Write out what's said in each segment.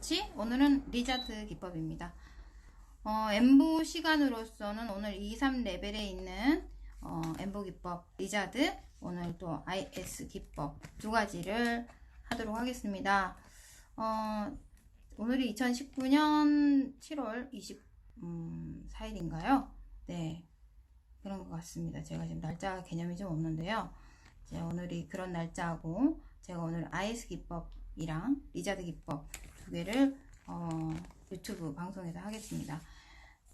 같이 오늘은 리자드 기법입니다. 어, 엠보 시간으로서는 오늘 2, 3레벨에 있는 어, 엠보 기법 리자드 오늘 또 IS 기법 두 가지를 하도록 하겠습니다. 어, 오늘이 2019년 7월 24일인가요? 네. 그런 것 같습니다. 제가 지금 날짜 개념이 좀 없는데요. 오늘이 그런 날짜하고 제가 오늘 IS 기법이랑 리자드 기법 두 개를 어, 유튜브 방송에서 하겠습니다.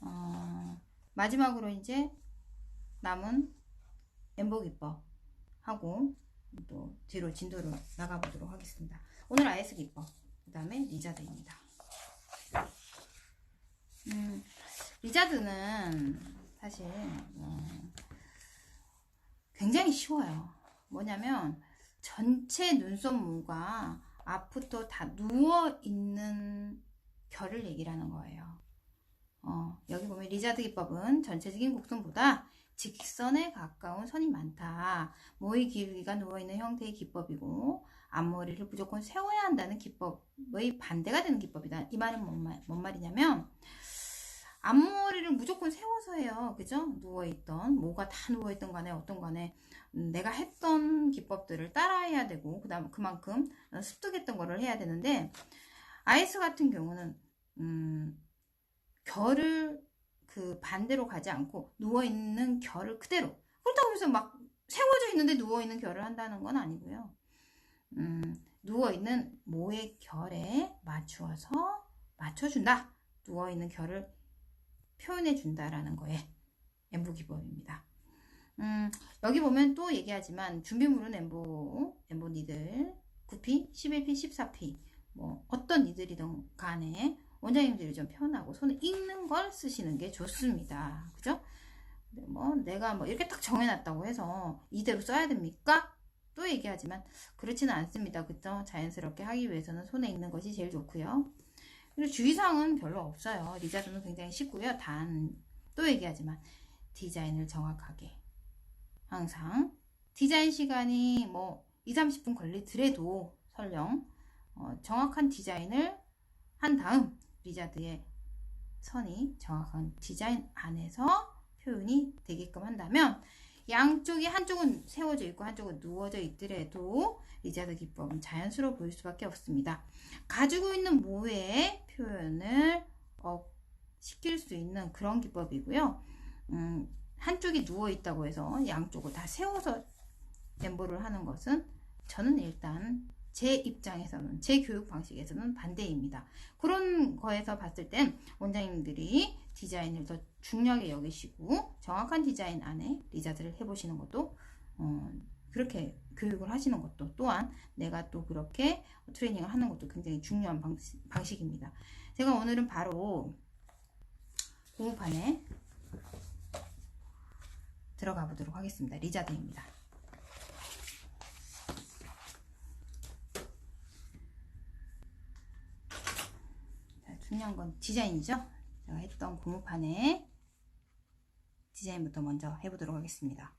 어, 마지막으로 이제 남은 엠보 기법 하고 또 뒤로 진도를 나가보도록 하겠습니다. 오늘 IS 기법, 그 다음에 리자드입니다. 음, 리자드는 사실 어, 굉장히 쉬워요. 뭐냐면 전체 눈썹 무가 앞부터 다 누워 있는 결을 얘기를 하는 거예요. 어, 여기 보면 리자드 기법은 전체적인 곡선보다 직선에 가까운 선이 많다. 모의 기울기가 누워있는 형태의 기법이고 앞머리를 무조건 세워야 한다는 기법의 반대가 되는 기법이다. 이 말은 뭔, 말, 뭔 말이냐면 앞머리를 무조건 세워서 해요. 그죠? 누워있던, 뭐가 다 누워있던 간에 어떤 간에 음, 내가 했던 기법들을 따라해야 되고, 그 다음 그만큼 습득했던 거를 해야 되는데, 아이스 같은 경우는, 음, 결을 그 반대로 가지 않고, 누워있는 결을 그대로. 그렇다고 해서 막 세워져 있는데 누워있는 결을 한다는 건 아니고요. 음, 누워있는 모의 결에 맞추어서 맞춰준다. 누워있는 결을 표현해 준다라는 거에 엠보 기법입니다. 음, 여기 보면 또 얘기하지만 준비물은 엠보, 엠보 니들 9P, 11P, 14P 뭐 어떤 니들이든 간에 원장님들이 좀 편하고 손에 익는 걸 쓰시는 게 좋습니다. 그죠? 뭐 내가 뭐 이렇게 딱 정해놨다고 해서 이대로 써야 됩니까? 또 얘기하지만 그렇지는 않습니다. 그죠? 자연스럽게 하기 위해서는 손에 익는 것이 제일 좋고요. 주의사항은 별로 없어요. 리자드는 굉장히 쉽고요. 단, 또 얘기하지만 디자인을 정확하게. 항상 디자인 시간이 뭐 2, 30분 걸리더라도 설령 어, 정확한 디자인을 한 다음 리자드의 선이 정확한 디자인 안에서 표현이 되게끔 한다면 양쪽이 한쪽은 세워져 있고 한쪽은 누워져 있더라도 리자드 기법은 자연스러워 보일 수밖에 없습니다. 가지고 있는 모의 표현을 어, 시킬 수 있는 그런 기법이고요. 음, 한쪽이 누워 있다고 해서 양쪽을 다 세워서 엠보를 하는 것은 저는 일단 제 입장에서는 제 교육 방식에서는 반대입니다. 그런 거에서 봤을 땐 원장님들이 디자인을 더 중요하게 여기시고 정확한 디자인 안에 리자드를 해보시는 것도 어, 그렇게 교육을 하시는 것도 또한 내가 또 그렇게 트레이닝을 하는 것도 굉장히 중요한 방식, 방식입니다. 제가 오늘은 바로 공부판에 들어가 보도록 하겠습니다. 리자드입니다. 중요한 건 디자인이죠. 제가 했던 고무판에 디자인부터 먼저 해보도록 하겠습니다.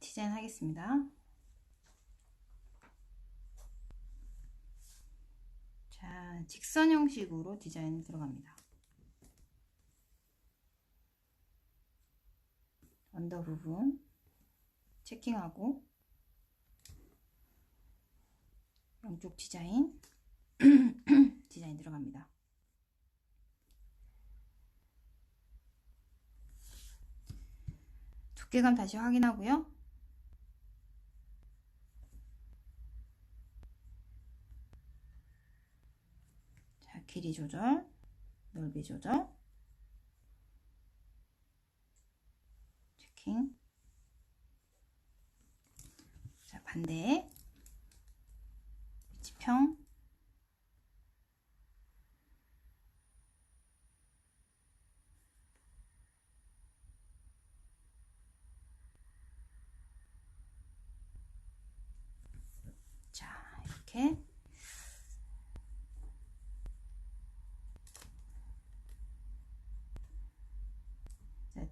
디자인 하겠습니다. 자, 직선 형식으로 디자인 들어갑니다. 언더 부분 체킹하고 양쪽 디자인 디자인 들어갑니다. 두께감 다시 확인하고요. 길이 조절, 넓이 조절, 체킹. 자, 반대.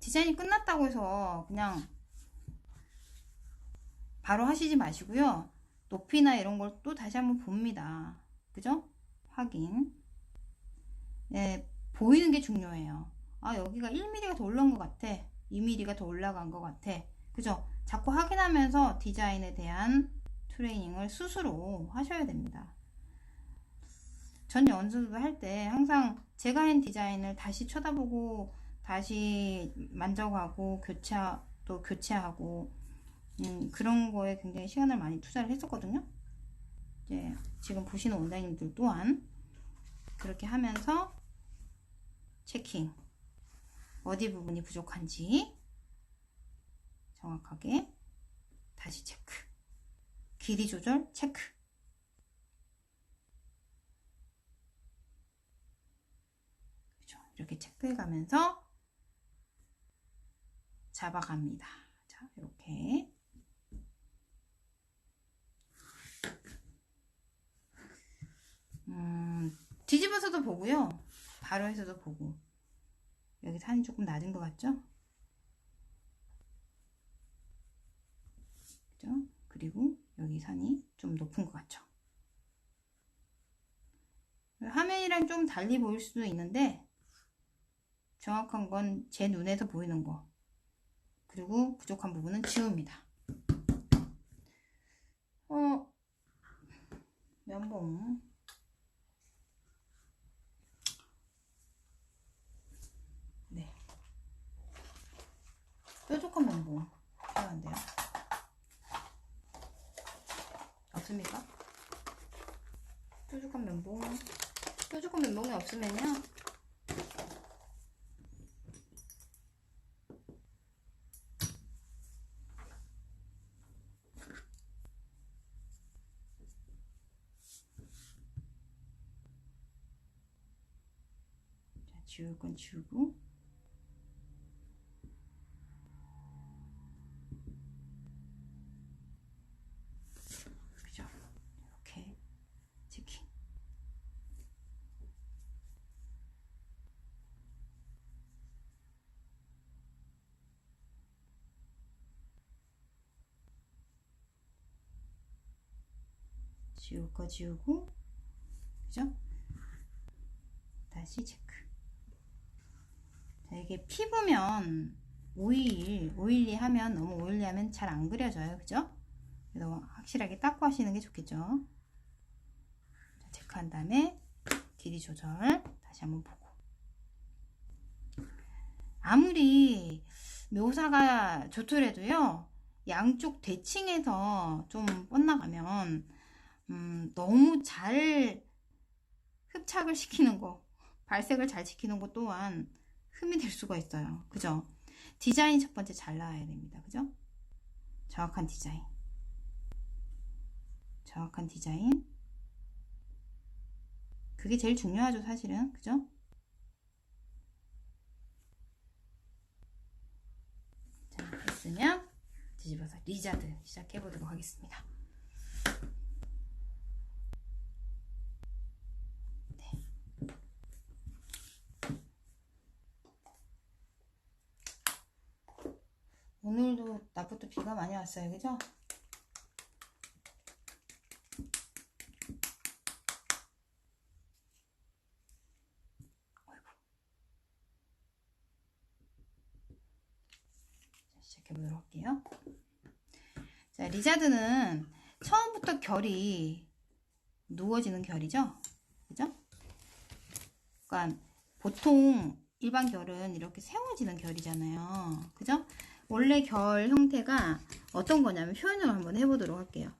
디자인이 끝났다고 해서 그냥 바로 하시지 마시고요. 높이나 이런 걸 또 다시 한번 봅니다. 그죠? 확인. 네, 보이는 게 중요해요. 아, 여기가 1mm가 더 올라온 것 같아. 2mm가 더 올라간 것 같아. 그죠? 자꾸 확인하면서 디자인에 대한 트레이닝을 스스로 하셔야 됩니다. 전 연습을 할 때 항상 제가 한 디자인을 다시 쳐다보고 다시 만져가고 교체 또 교체하고 음, 그런 거에 굉장히 시간을 많이 투자를 했었거든요. 이제 지금 보시는 원장님들 또한 그렇게 하면서 체킹 어디 부분이 부족한지 정확하게 다시 체크 길이 조절 체크 그죠? 이렇게 체크해 가면서 잡아갑니다. 자, 이렇게 음, 뒤집어서도 보고요. 바로 해서도 보고. 여기 산이 조금 낮은 것 같죠? 그죠? 그리고 여기 산이 좀 높은 것 같죠? 화면이랑 좀 달리 보일 수도 있는데 정확한 건 제 눈에서 보이는 거 그리고 부족한 부분은 지웁니다. 어, 면봉 네. 뾰족한 면봉 필요한데요. 없습니까? 뾰족한 면봉. 뾰족한 면봉이 없으면요. 자, 지울 건 지우고. 그죠? 이렇게 체킹. 지울 거 지우고, 그죠? 다시 체크. 자, 이게 피부면 오일, 오일리 하면 너무 오일리 하면 잘 안 그려져요. 그죠? 그래서 확실하게 닦고 하시는 게 좋겠죠. 자, 체크한 다음에 길이 조절 다시 한번 보고. 아무리 묘사가 좋더라도요, 양쪽 대칭해서 좀 뻗나가면, 음, 너무 잘 흡착을 시키는 거, 발색을 잘 시키는 것 또한 흠이 될 수가 있어요. 그죠? 디자인 첫 번째 잘 나와야 됩니다. 그죠? 정확한 디자인. 정확한 디자인. 그게 제일 중요하죠, 사실은. 그죠? 자, 했으면 뒤집어서 리자드 시작해 보도록 하겠습니다. 오늘도 낮부터 비가 많이 왔어요. 그죠? 시작해 보도록 할게요. 자, 리자드는 처음부터 결이 누워지는 결이죠? 그죠? 그러니까 보통 일반 결은 이렇게 세워지는 결이잖아요. 그죠? 원래 결 형태가 어떤 거냐면 표현을 한번 해보도록 할게요.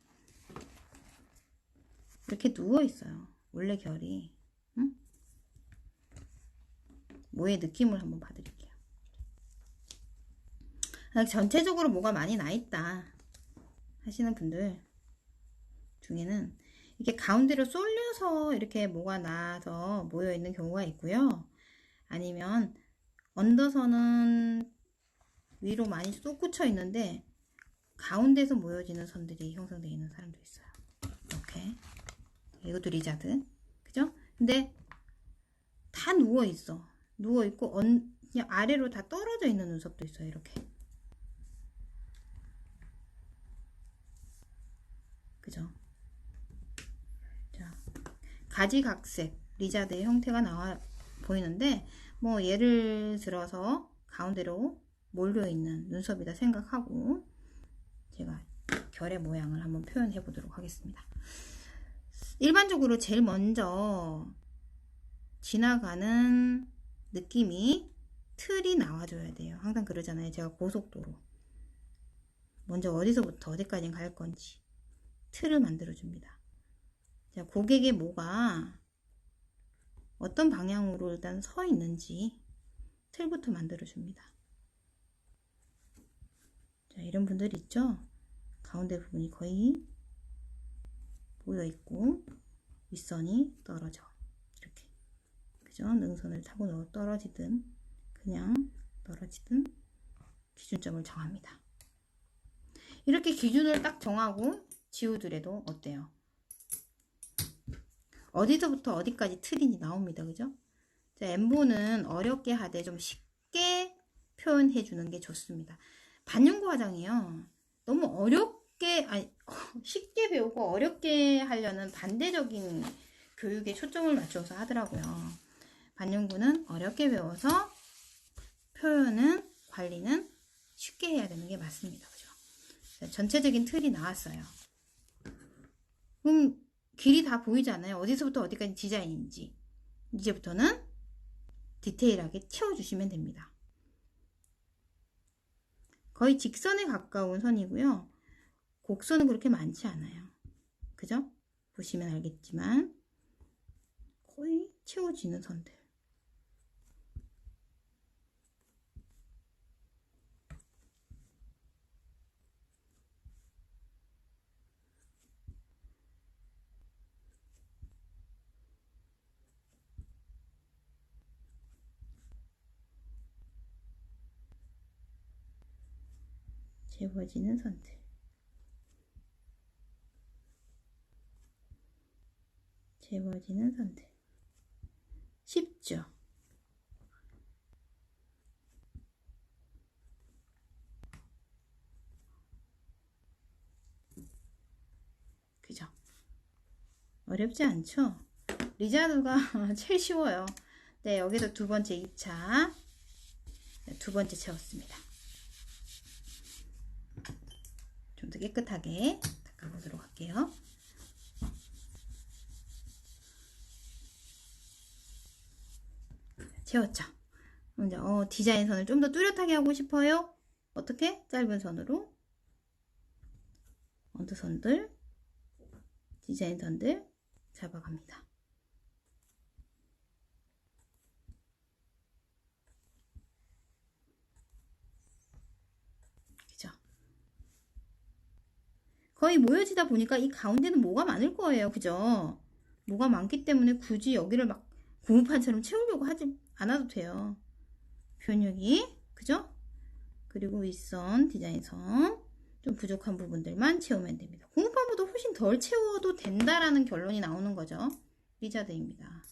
이렇게 누워 있어요. 원래 결이. 응? 뭐의 느낌을 한번 봐드릴게요. 전체적으로 뭐가 많이 나 있다 하시는 분들 중에는 이렇게 가운데로 쏠려서 이렇게 뭐가 나서 모여 있는 경우가 있고요. 아니면 언더선은 위로 많이 솟구쳐 있는데 가운데서 모여지는 선들이 형성되어 있는 사람도 있어요. 이렇게 이것도 리자드, 그죠? 근데 다 누워 있어. 누워 있고 언, 아래로 다 떨어져 있는 눈썹도 있어요. 이렇게. 그죠? 자, 가지각색 리자드의 형태가 나와 보이는데 뭐 예를 들어서 가운데로 몰려 있는 눈썹이다 생각하고 제가 결의 모양을 한번 표현해 보도록 하겠습니다. 일반적으로 제일 먼저 지나가는 느낌이 틀이 나와줘야 돼요. 항상 그러잖아요. 제가 고속도로. 먼저 어디서부터 어디까지 갈 건지 틀을 만들어 줍니다. 자, 고객의 모가 어떤 방향으로 일단 서 있는지 틀부터 만들어 줍니다. 자, 이런 분들 있죠? 가운데 부분이 거의 모여 있고 윗선이 떨어져. 이렇게. 그죠? 능선을 타고 넣어 떨어지든 그냥 떨어지든 기준점을 정합니다. 이렇게 기준을 딱 정하고 지우더라도 어때요? 어디서부터 어디까지 틀이 나옵니다. 그죠? 자, 엠보는 어렵게 하되 좀 쉽게 표현해 주는 게 좋습니다. 반영구 화장이요. 너무 어렵게, 아니, 쉽게 배우고 어렵게 하려는 반대적인 교육에 초점을 맞춰서 하더라고요. 반영구는 어렵게 배워서 표현은, 관리는 쉽게 해야 되는 게 맞습니다. 그죠? 자, 전체적인 틀이 나왔어요. 그럼 길이 다 보이잖아요. 어디서부터 어디까지 디자인인지. 이제부터는 디테일하게 채워주시면 됩니다. 거의 직선에 가까운 선이고요. 곡선은 그렇게 많지 않아요. 그죠? 보시면 알겠지만 거의 채워지는 선들. 재워지는 선들. 재워지는 선들. 쉽죠? 그죠? 어렵지 않죠? 리자드가 제일 쉬워요. 네, 여기서 두 번째 2차. 두 번째 채웠습니다. 좀더 깨끗하게 닦아보도록 할게요. 채웠죠? 이제 어, 디자인 선을 좀 더 뚜렷하게 하고 싶어요? 어떻게? 짧은 선으로 언더 선들, 디자인 선들 잡아갑니다. 그죠? 거의 모여지다 보니까 이 가운데는 뭐가 많을 거예요. 그죠? 뭐가 많기 때문에 굳이 여기를 막 고무판처럼 채우려고 하지 않아도 돼요. 표현력이 그죠? 그리고 윗선, 디자인선 좀 부족한 부분들만 채우면 됩니다. 고무판보다 훨씬 덜 채워도 된다라는 결론이 나오는 거죠. 리자드입니다.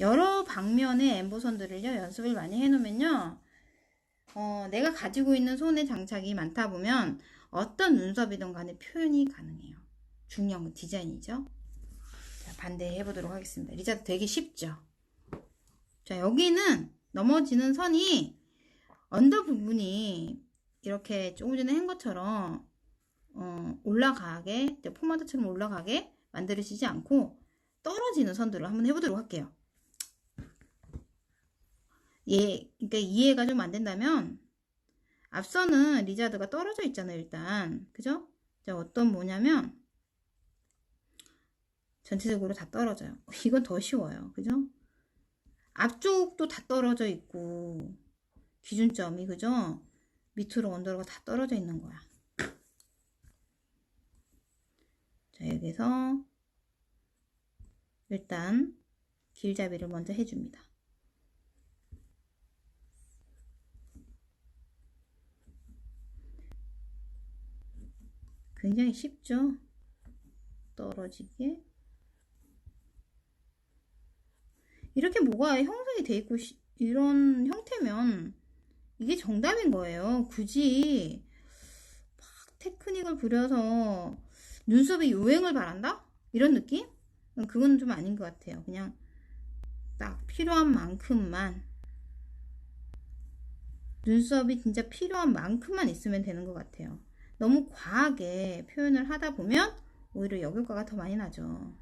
여러 방면의 엠보선들을요 연습을 많이 해놓으면요 어, 내가 가지고 있는 손의 장착이 많다 보면 어떤 눈썹이든 간에 표현이 가능해요. 중요한 건 디자인이죠. 자, 반대해 보도록 하겠습니다. 리자드 되게 쉽죠? 자 여기는 넘어지는 선이 언더 부분이 이렇게 조금 전에 한 것처럼 어, 올라가게 포마드처럼 올라가게 만들어지지 않고 떨어지는 선들을 한번 해보도록 할게요 예, 그러니까 이해가 좀 안 된다면 앞서는 리자드가 떨어져 있잖아요, 일단. 그죠? 자, 어떤 뭐냐면 전체적으로 다 떨어져요. 이건 더 쉬워요. 그죠? 앞쪽도 다 떨어져 있고 기준점이 그죠? 밑으로 언더로가 다 떨어져 있는 거야. 자, 여기서 일단 길잡이를 먼저 해줍니다. 굉장히 쉽죠? 떨어지게 이렇게 뭐가 형성이 돼 있고 시- 이런 형태면 이게 정답인 거예요. 굳이 막 테크닉을 부려서 눈썹에 요행을 바란다? 이런 느낌? 그건 좀 아닌 것 같아요. 그냥 딱 필요한 만큼만 눈썹이 진짜 필요한 만큼만 있으면 되는 것 같아요. 너무 과하게 표현을 하다 보면 오히려 역효과가 더 많이 나죠.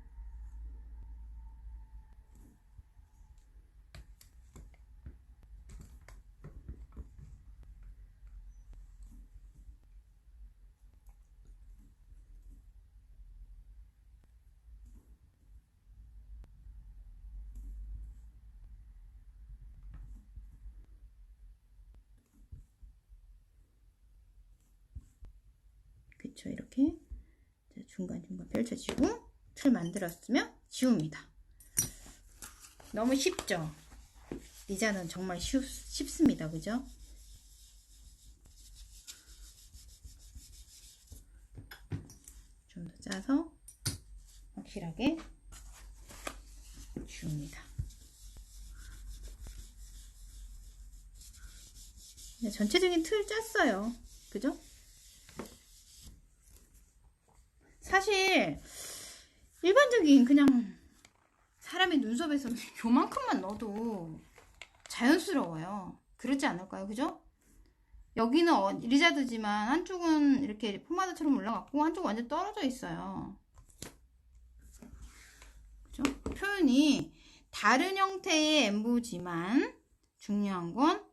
그쵸? 이렇게 자, 중간중간 펼쳐지고 틀 만들었으면 지웁니다. 너무 쉽죠? 리자는 정말 쉽, 쉽습니다. 그죠? 좀 더 짜서 확실하게 지웁니다. 네, 전체적인 틀 짰어요. 그죠 사실 일반적인 그냥 사람의 눈썹에서는 요만큼만 넣어도 자연스러워요. 그렇지 않을까요? 그죠? 여기는 어- 리자드지만 한쪽은 이렇게 포마드처럼 올라갔고 한쪽은 완전 떨어져 있어요. 그죠? 표현이 다른 형태의 엠보지만 중요한 건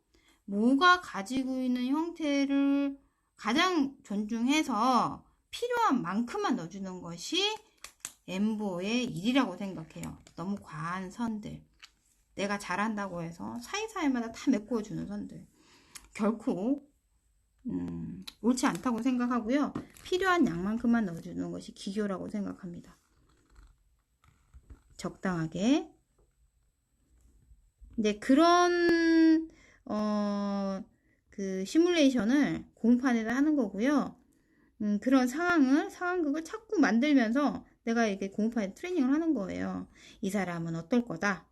모가 가지고 있는 형태를 가장 존중해서 필요한 만큼만 넣어주는 것이 엠보의 일이라고 생각해요. 너무 과한 선들. 내가 잘한다고 해서 사이사이마다 다 메꿔주는 선들. 결코 음, 옳지 않다고 생각하고요. 필요한 양만큼만 넣어주는 것이 기교라고 생각합니다. 적당하게. 이제 그런 어, 그 시뮬레이션을 공판에다 하는 거고요. 음, 그런 상황을, 상황극을 자꾸 만들면서 내가 이게 공부판에 트레이닝을 하는 거예요. 이 사람은 어떨 거다.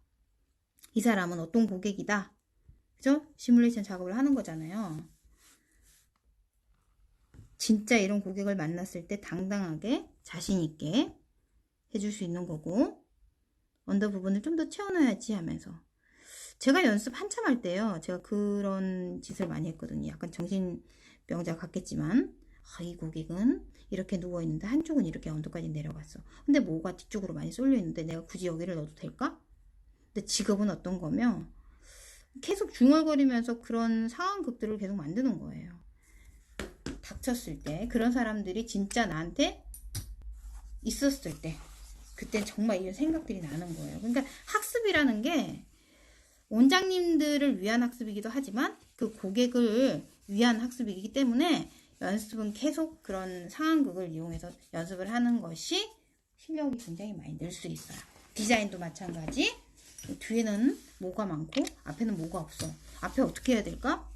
이 사람은 어떤 고객이다. 그죠? 시뮬레이션 작업을 하는 거잖아요. 진짜 이런 고객을 만났을 때 당당하게 자신 있게 해줄 수 있는 거고, 언더 부분을 좀 더 채워놔야지 하면서. 제가 연습 한참 할 때요. 제가 그런 짓을 많이 했거든요. 약간 정신병자 같겠지만, 아, 이 고객은 이렇게 누워 있는데 한쪽은 이렇게 언더까지 내려갔어. 근데 뭐가 뒤쪽으로 많이 쏠려 있는데 내가 굳이 여기를 넣어도 될까? 근데 직업은 어떤 거면 계속 중얼거리면서 그런 상황극들을 계속 만드는 거예요. 닥쳤을 때 그런 사람들이 진짜 나한테 있었을 때 그땐 정말 이런 생각들이 나는 거예요. 그러니까 학습이라는 게 원장님들을 위한 학습이기도 하지만 그 고객을 위한 학습이기 때문에 연습은 계속 그런 상황극을 이용해서 연습을 하는 것이 실력이 굉장히 많이 늘 수 있어요. 디자인도 마찬가지. 뒤에는 뭐가 많고 앞에는 뭐가 없어. 앞에 어떻게 해야 될까?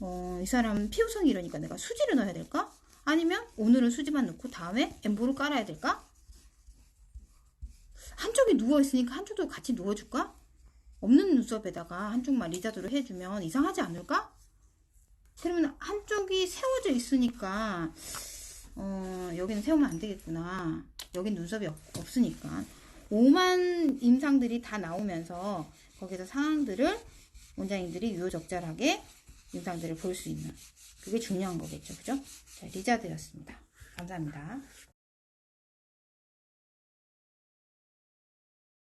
어, 이 사람 피부성이 이러니까 내가 수지를 넣어야 될까? 아니면 오늘은 수지만 넣고 다음에 엠보를 깔아야 될까? 한쪽이 누워 있으니까 한쪽도 같이 누워줄까? 없는 눈썹에다가 한쪽만 리자드로 해주면 이상하지 않을까? 그러면 한쪽이 세워져 있으니까 어, 여기는 세우면 안 되겠구나. 여긴 눈썹이 없, 없으니까. 오만 임상들이 다 나오면서 거기서 상황들을 원장님들이 유효적절하게 임상들을 볼 수 있는 그게 중요한 거겠죠. 그죠? 자, 리자드였습니다. 감사합니다.